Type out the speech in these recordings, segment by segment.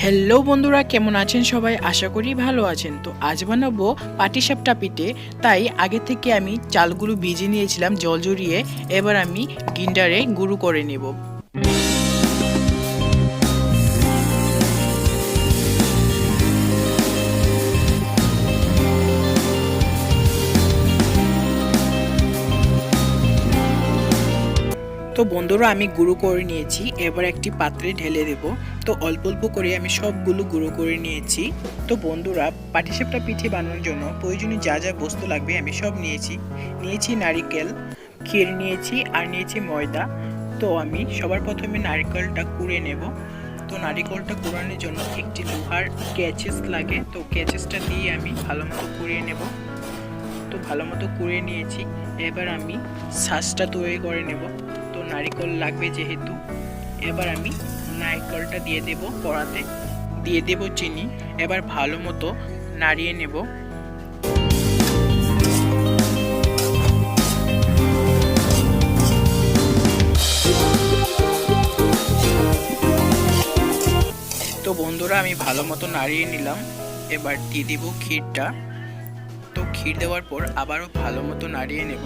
Hello বন্ধুরা, কেমন আছেন সবাই? আশা করি ভালো আছেন। তো আজ বানাবো পাটিসাপটা পিঠে। তাই আগে থেকে আমি চালগুলো ভিজে নিয়েছিলাম, জল জড়িয়ে এবার আমি গিন্ডারে গুঁড়ো করে নেব। তো বন্ধুরা, আমি গুঁড়ো করে নিয়েছি। এবার একটি পাত্রে ঢেলে দেব। তো অল্প অল্প করে আমি সবগুলো গুঁড়ো করে নিয়েছি। তো বন্ধুরা, পাটিসাপটা পিঠে বানানোর জন্য প্রয়োজনীয় যা যা বস্তু লাগবে আমি সব নিয়েছি। নিয়েছি নারিকেল, ক্ষীর নিয়েছি আর নিয়েছি ময়দা। তো আমি সবার প্রথমে নারিকেলটা কুড়ে নেব। তো নারিকেলটা কুড়ানোর জন্য একটি লোহার ক্যাচেস লাগে। তো ক্যাচেসটা দিয়ে আমি ভালো মতো কুড়িয়ে নেব। তো ভালো মতো কুড়িয়ে নিয়েছি। এবার আমি শ্বাসটা তৈরি করে নেব। নারিকেল লাগবে যেহেতু, এবার আমি নারিকলটা দিয়ে দেব কড়াতে। দিয়ে দেব চিনি, এবার ভালো মতো নাড়িয়ে নেব। তো বন্ধুরা, আমি ভালো মতো নাড়িয়ে নিলাম। এবার দিয়ে দেব ক্ষীরটা। তো ক্ষীর দেওয়ার পর আবারও ভালো মতো নাড়িয়ে নেব।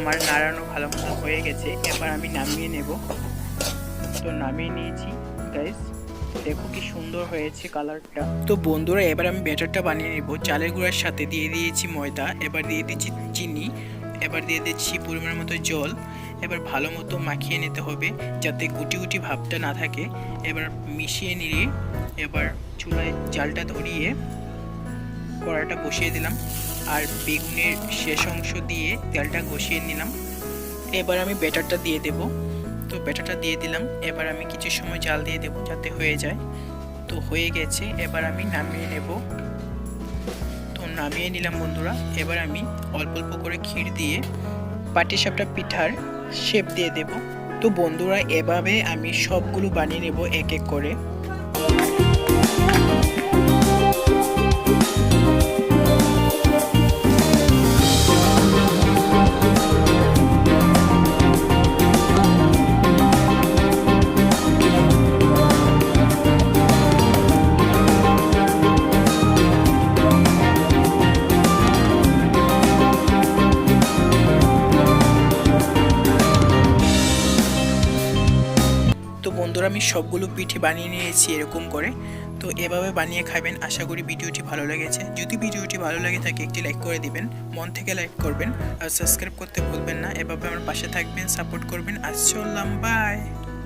আমার নাড়ানো ভালো মতো হয়ে গেছে, এবার আমি নামিয়ে নেব। তো নামিয়ে নিয়েছি গাইস দেখো কি সুন্দর হয়েছে কালারটা তো বন্ধুরা, এবার আমি ব্যাটারটা বানিয়ে নেব। চালের গুঁড়ার সাথে দিয়ে দিয়েছি ময়দা, এবার দিয়ে দিচ্ছি চিনি, এবার দিয়ে দিচ্ছি পরিমাণ মতো জল। এবার ভালো মতো মাখিয়ে নিতে হবে, যাতে গুটি গুটি ভাবটা না থাকে। এবার মিশিয়ে নিয়ে এবার চুলায় জালটা ধরিয়ে কড়াটা বসিয়ে দিলাম। আর বেগুনের শেষ অংশ দিয়ে তেলটা ঘষিয়ে নিলাম। এবার আমি ব্যাটারটা দিয়ে দেব। তো ব্যাটারটা দিয়ে দিলাম। এবার আমি কিছু সময় জাল দিয়ে দেব যাতে হয়ে যায়। তো হয়ে গেছে। এবার আমি নামিয়ে নেব। তো নামিয়ে নিলাম বন্ধুরা। এবার আমি অল্প অল্প করে ক্ষীর দিয়ে পাটিসাপটা পিঠার শেপ দিয়ে দেব। তো বন্ধুরা, এভাবে আমি সবগুলো বানিয়ে নেব এক এক করে। বন্ধুরা আমি সবগুলো পিঠে বানিয়ে নিয়েছি এরকম করে। তো এভাবে বানিয়ে খাবেন, আশা করি ভিডিওটি ভালো লেগেছে। যদি ভিডিওটি ভালো লাগে থাকে, একটি লাইক করে দিবেন, মন থেকে লাইক করবেন, আর সাবস্ক্রাইব করতে ভুলবেন না। এভাবে আমার পাশে থাকবেন সাপোর্ট করবেন। আজ চললাম বাই